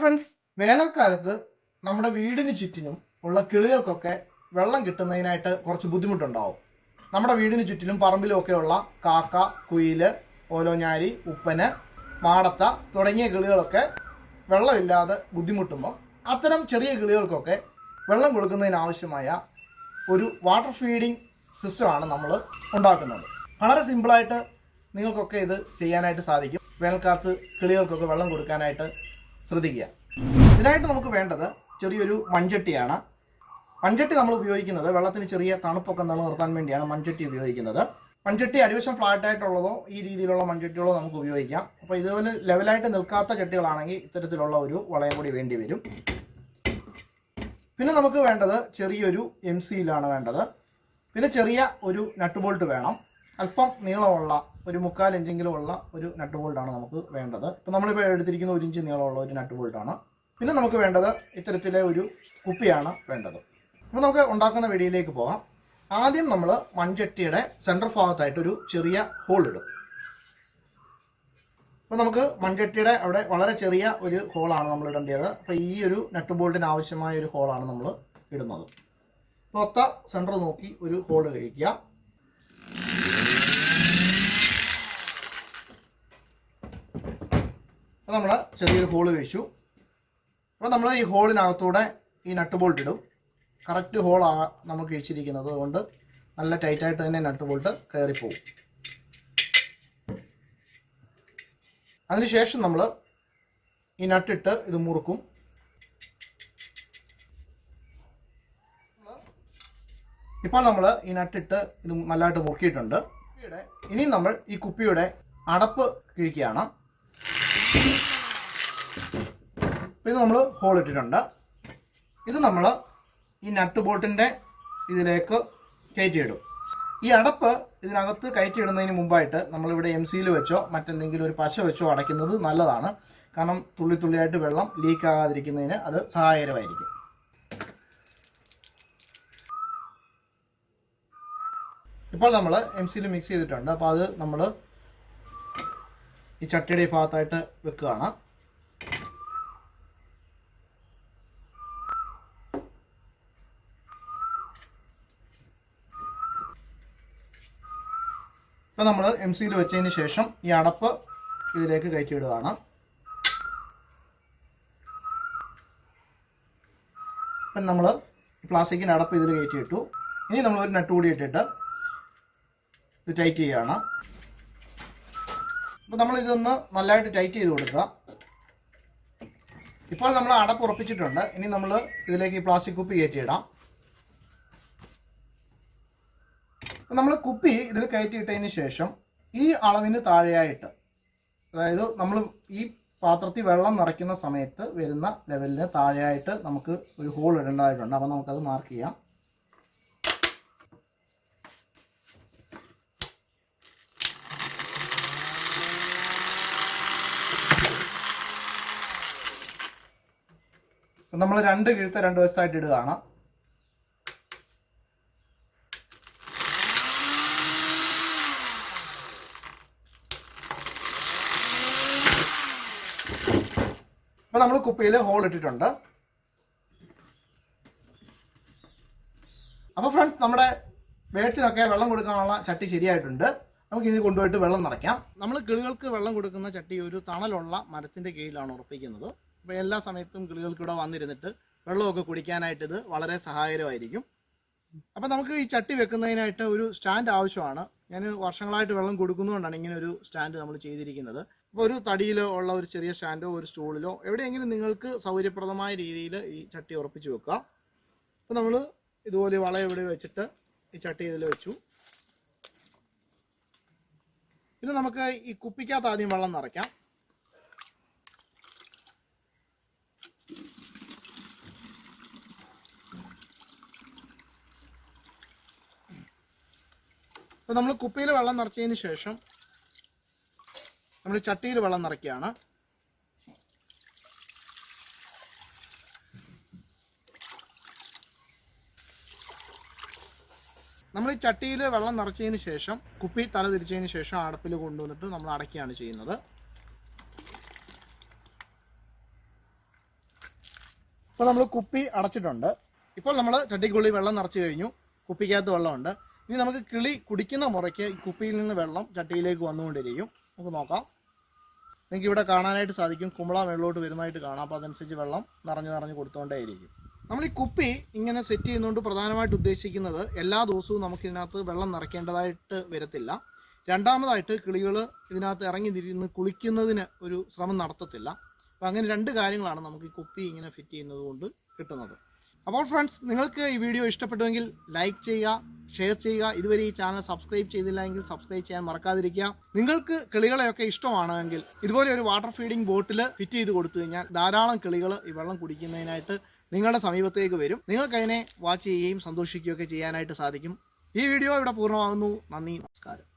Friends വേനൽക്കാലത്ത് നമ്മുടെ വീടിന് ചുറ്റിനും ഉള്ള കിളികൾക്കൊക്കെ വെള്ളം കിട്ടുന്നതിനായിട്ട് കുറച്ച് ബുദ്ധിമുട്ടുണ്ടാവും. നമ്മുടെ വീടിന് ചുറ്റിലും പറമ്പിലും ഒക്കെയുള്ള കാക്ക കുയിൽ ഓലോഞ്ഞാരി ഉപ്പന് മാടത്ത തുടങ്ങിയ കിളികളൊക്കെ വെള്ളമില്ലാതെ ബുദ്ധിമുട്ടുമ്പോൾ അത്തരം ചെറിയ കിളികൾക്കൊക്കെ വെള്ളം കൊടുക്കുന്നതിനാവശ്യമായ ഒരു വാട്ടർ ഫീഡിംഗ് സിസ്റ്റമാണ് നമ്മൾ ഉണ്ടാക്കുന്നത്. വളരെ സിമ്പിളായിട്ട് നിങ്ങൾക്കൊക്കെ ഇത് ചെയ്യാനായിട്ട് സാധിക്കും. വേനൽക്കാലത്ത് കിളികൾക്കൊക്കെ വെള്ളം കൊടുക്കാനായിട്ട് ശ്രദ്ധിക്കുക. ഇതിനായിട്ട് നമുക്ക് വേണ്ടത് ചെറിയൊരു മൺചട്ടിയാണ്. മൺചട്ടി നമ്മൾ ഉപയോഗിക്കുന്നത് വെള്ളത്തിന് ചെറിയ തണുപ്പൊക്കെ നിലനിർത്താൻ വേണ്ടിയാണ് മൺചട്ടി ഉപയോഗിക്കുന്നത്. മൺചട്ടി അടിവശം ഫ്ലാറ്റ് ആയിട്ടുള്ളതോ ഈ രീതിയിലുള്ള മൺചട്ടികളോ നമുക്ക് ഉപയോഗിക്കാം. അപ്പോൾ ഇതുപോലെ ലെവലായിട്ട് നിൽക്കാത്ത ചട്ടികളാണെങ്കിൽ ഇത്തരത്തിലുള്ള ഒരു വളയം കൂടി വേണ്ടി വരും. പിന്നെ നമുക്ക് വേണ്ടത് ചെറിയൊരു എം സിയിലാണ് വേണ്ടത്. പിന്നെ ചെറിയ ഒരു നട്ട് ബോൾട്ട് വേണം. അല്പം നീളമുള്ള ഒരു മുക്കാൽ ഇഞ്ചെങ്കിലും ഉള്ള ഒരു നട്ട് ബോൾട്ടാണ് നമുക്ക് വേണ്ടത്. ഇപ്പം നമ്മളിപ്പോൾ എടുത്തിരിക്കുന്ന ഒരു ഇഞ്ച് നീളമുള്ള ഒരു നട്ട് ബോൾട്ടാണ് പിന്നെ നമുക്ക് വേണ്ടത് ഇത്തരത്തിലെ ഒരു കുപ്പിയാണ് വേണ്ടത്. അപ്പോൾ നമുക്ക് ഉണ്ടാക്കുന്ന വെടിയിലേക്ക് പോകാം. ആദ്യം നമ്മൾ മൺചട്ടിയുടെ സെന്റർ ഭാഗത്തായിട്ട് ഒരു ചെറിയ ഹോൾ ഇടും. അപ്പോൾ നമുക്ക് മൺചട്ടിയുടെ അവിടെ വളരെ ചെറിയ ഒരു ഹോളാണ് നമ്മൾ ഇടേണ്ടത്. അപ്പോൾ ഈ ഒരു നട്ട് ബോൾട്ടിന് ആവശ്യമായ ഒരു ഹോളാണ് നമ്മൾ ഇടുന്നത്. അപ്പോൾ ഒത്ത സെന്റർ നോക്കി ഒരു ഹോൾ കഴിക്കുക അപ്പോൾ നമ്മൾ ചെറിയൊരു ഹോൾ വെച്ചു. അപ്പോൾ നമ്മൾ ഈ ഹോളിനകത്തൂടെ ഈ നട്ട് ബോൾട്ട് ഇടും. കറക്റ്റ് ഹോളാണ് നമ്മൾ കഴിച്ചിരിക്കുന്നത് അതുകൊണ്ട് നല്ല ടൈറ്റായിട്ട് തന്നെ നട്ട് ബോൾട്ട് കയറിപ്പോവും അതിനുശേഷം നമ്മൾ ഈ നട്ടിട്ട് ഇത് മുറുക്കും. ഇപ്പോൾ നമ്മൾ ഈ നട്ടിട്ട് ഇത് നല്ലതായിട്ട് മുറുക്കിയിട്ടുണ്ട്. ഇനി നമ്മൾ ഈ കുപ്പിയുടെ അടപ്പ് കിഴിക്കുകയാണ്. ഇത് നമ്മൾ ഹോൾ ഇട്ടിട്ടുണ്ട്. ഇത് നമ്മൾ ഈ നട്ട് ബോൾട്ടിന്റെ ഇതിലേക്ക് കയറ്റിയിടും. ഈ അടപ്പ് ഇതിനകത്ത് കയറ്റിയിടുന്നതിന് മുമ്പായിട്ട് നമ്മളിവിടെ എം സിയിൽ വെച്ചോ മറ്റെന്തെങ്കിലും ഒരു പശ വെച്ചോ അടയ്ക്കുന്നത് നല്ലതാണ്. കാരണം തുള്ളി തുള്ളിയായിട്ട് വെള്ളം ലീക്ക് ആകാതിരിക്കുന്നതിന് അത് സഹായകരമായിരിക്കും. ഇപ്പോൾ നമ്മൾ എം സിയിൽ മിക്സ് ചെയ്തിട്ടുണ്ട്. അപ്പോൾ അത് നമ്മൾ ഈ ചട്ടിയുടെ ഭാഗത്തായിട്ട് വെക്കുകയാണ്. ഇപ്പൊ നമ്മൾ എം സിയിൽ വെച്ചതിന് ശേഷം ഈ അടപ്പ് ഇതിലേക്ക് കയറ്റിയിടുകയാണ്. ഇപ്പം നമ്മൾ പ്ലാസ്റ്റിക്കിന്റെ അടപ്പ് ഇതിൽ കയറ്റിയിട്ടു. ഇനി നമ്മൾ ഒരു നട്ട് കൂടി ഇട്ടിട്ട് ഇത് ടൈറ്റ് ചെയ്യുകയാണ്. അപ്പോൾ നമ്മൾ ഇതൊന്ന് നല്ലതായിട്ട് ടൈറ്റ് ചെയ്ത് കൊടുക്കുക. ഇപ്പോൾ നമ്മൾ അടപ്പ് ഉറപ്പിച്ചിട്ടുണ്ട്. ഇനി നമ്മൾ ഇതിലേക്ക് ഈ പ്ലാസ്റ്റിക് കുപ്പി കയറ്റിയിടാം. നമ്മൾ കുപ്പി ഇതിൽ കയറ്റിയിട്ടതിന് ശേഷം ഈ അളവിന് താഴെയായിട്ട് അതായത് നമ്മൾ ഈ പാത്രത്തിൽ വെള്ളം നിറയ്ക്കുന്ന സമയത്ത് വരുന്ന ലെവലിന് താഴെയായിട്ട് നമുക്ക് ഒരു ഹോൾ ഇടേണ്ടതായിട്ടുണ്ട്. അപ്പോൾ നമുക്കത് മാർക്ക് ചെയ്യാം. നമ്മൾ രണ്ട് കിഴുത്ത രണ്ട് വശത്തായിട്ട് ഇടുകയാണ്. അപ്പൊ നമ്മൾ കുപ്പിയിൽ ഹോൾ ഇട്ടിട്ടുണ്ട്. അപ്പോൾ ഫ്രണ്ട്സ് നമ്മുടെ ബേഡ്സിനൊക്കെ വെള്ളം കൊടുക്കാനുള്ള ചട്ടി ശരിയായിട്ടുണ്ട്. നമുക്ക് ഇത് കൊണ്ടുപോയിട്ട് വെള്ളം നിറയ്ക്കാം. നമ്മൾ കിളികൾക്ക് വെള്ളം കൊടുക്കുന്ന ചട്ടി ഒരു തണലുള്ള മരത്തിന്റെ കീഴിലാണ് ഉറപ്പിക്കുന്നത്. അപ്പോൾ എല്ലാ സമയത്തും കിളികൾക്ക് ഇവിടെ വന്നിരുന്നിട്ട് വെള്ളമൊക്കെ കുടിക്കാനായിട്ട് ഇത് വളരെ സഹായകരമായിരിക്കും. അപ്പോൾ നമുക്ക് ഈ ചട്ടി വെക്കുന്നതിനായിട്ട് ഒരു സ്റ്റാൻഡ് ആവശ്യമാണ്. ഞാൻ വർഷങ്ങളായിട്ട് വെള്ളം കൊടുക്കുന്നതുകൊണ്ടാണ് ഇങ്ങനെ ഒരു സ്റ്റാൻഡ് നമ്മൾ ചെയ്തിരിക്കുന്നത്. അപ്പോൾ ഒരു തടിയിലോ ഉള്ള ഒരു ചെറിയ സ്റ്റാൻഡോ ഒരു സ്റ്റൂളിലോ എവിടെയെങ്കിലും നിങ്ങൾക്ക് സൗകര്യപ്രദമായ രീതിയിൽ ഈ ചട്ടി ഉറപ്പിച്ച് വെക്കുക അപ്പോൾ നമ്മൾ ഇതുപോലെ വള ഇവിടെ വെച്ചിട്ട് ഈ ചട്ടി ഇതിൽ വെച്ചു. പിന്നെ നമുക്ക് ഈ കുപ്പിക്കകത്ത് ആദ്യം വെള്ളം നിറയ്ക്കാം. അപ്പോൾ നമ്മൾ കുപ്പിയിൽ വെള്ളം നിറച്ചതിന് ശേഷം നമ്മൾ ചട്ടിയിൽ വെള്ളം നിറയ്ക്കുകയാണ്. നമ്മൾ ഈ ചട്ടിയിൽ വെള്ളം നിറച്ചതിന് ശേഷം കുപ്പി തല തിരിച്ചതിന് ശേഷം അടപ്പിൽ കൊണ്ടുവന്നിട്ട് നമ്മൾ അടയ്ക്കുകയാണ് ചെയ്യുന്നത്. ഇപ്പോൾ നമ്മൾ കുപ്പി അടച്ചിട്ടുണ്ട്. ഇപ്പോൾ നമ്മൾ ചട്ടിക്കുള്ളിൽ വെള്ളം നിറച്ചു കഴിഞ്ഞു. കുപ്പിക്കകത്ത് വെള്ളമുണ്ട്. ഇനി നമുക്ക് കിളി കുടിക്കുന്ന മുറയ്ക്ക് കുപ്പിയിൽ നിന്ന് വെള്ളം ചട്ടിയിലേക്ക് വന്നുകൊണ്ടിരിക്കും. നമുക്ക് നോക്കാം. നിങ്ങൾക്ക് ഇവിടെ കാണാനായിട്ട് സാധിക്കും. കുമ്പള വെള്ളോട്ട് വരുന്നതായിട്ട് കാണാം. അപ്പോൾ അതനുസരിച്ച് വെള്ളം നിറഞ്ഞു നിറഞ്ഞു കൊടുത്തുകൊണ്ടേയിരിക്കും. നമ്മൾ ഈ കുപ്പി ഇങ്ങനെ സെറ്റ് ചെയ്യുന്നതുകൊണ്ട് പ്രധാനമായിട്ട് ഉദ്ദേശിക്കുന്നത് എല്ലാ ദിവസവും നമുക്ക് ഇതിനകത്ത് വെള്ളം നിറയ്ക്കേണ്ടതായിട്ട് വരത്തില്ല. രണ്ടാമതായിട്ട് കിളികൾ ഇതിനകത്ത് ഇറങ്ങി തിരിഞ്ഞ് കുളിക്കുന്നതിന് ഒരു ശ്രമം നടത്തത്തില്ല. അപ്പോൾ അങ്ങനെ രണ്ട് കാര്യങ്ങളാണ് നമുക്ക് ഈ കുപ്പി ഇങ്ങനെ ഫിറ്റ് ചെയ്യുന്നത് കൊണ്ട് കിട്ടുന്നത്. അപ്പോൾ ഫ്രണ്ട്സ് നിങ്ങൾക്ക് ഈ വീഡിയോ ഇഷ്ടപ്പെട്ടുവെങ്കിൽ ലൈക്ക് ചെയ്യുക ഷെയർ ചെയ്യുക. ഇതുവരെ ഈ ചാനൽ സബ്സ്ക്രൈബ് ചെയ്തില്ല എങ്കിൽ സബ്സ്ക്രൈബ് ചെയ്യാൻ മറക്കാതിരിക്കുക. നിങ്ങൾക്ക് കിളികളെയൊക്കെ ഇഷ്ടമാണെങ്കിൽ ഇതുപോലെ ഒരു വാട്ടർ ഫീഡിംഗ് ബോട്ടിൽ ഫിറ്റ് ചെയ്ത് കൊടുത്തു കഴിഞ്ഞാൽ ധാരാളം കിളികൾ ഈ വെള്ളം കുടിക്കുന്നതിനായിട്ട് നിങ്ങളുടെ സമീപത്തേക്ക് വരും. നിങ്ങൾക്ക് അതിനെ വാച്ച് ചെയ്യുകയും സന്തോഷിക്കുകയൊക്കെ ചെയ്യാനായിട്ട് സാധിക്കും. ഈ വീഡിയോ ഇവിടെ പൂർണമാകുന്നു. നന്ദി നമസ്കാരം.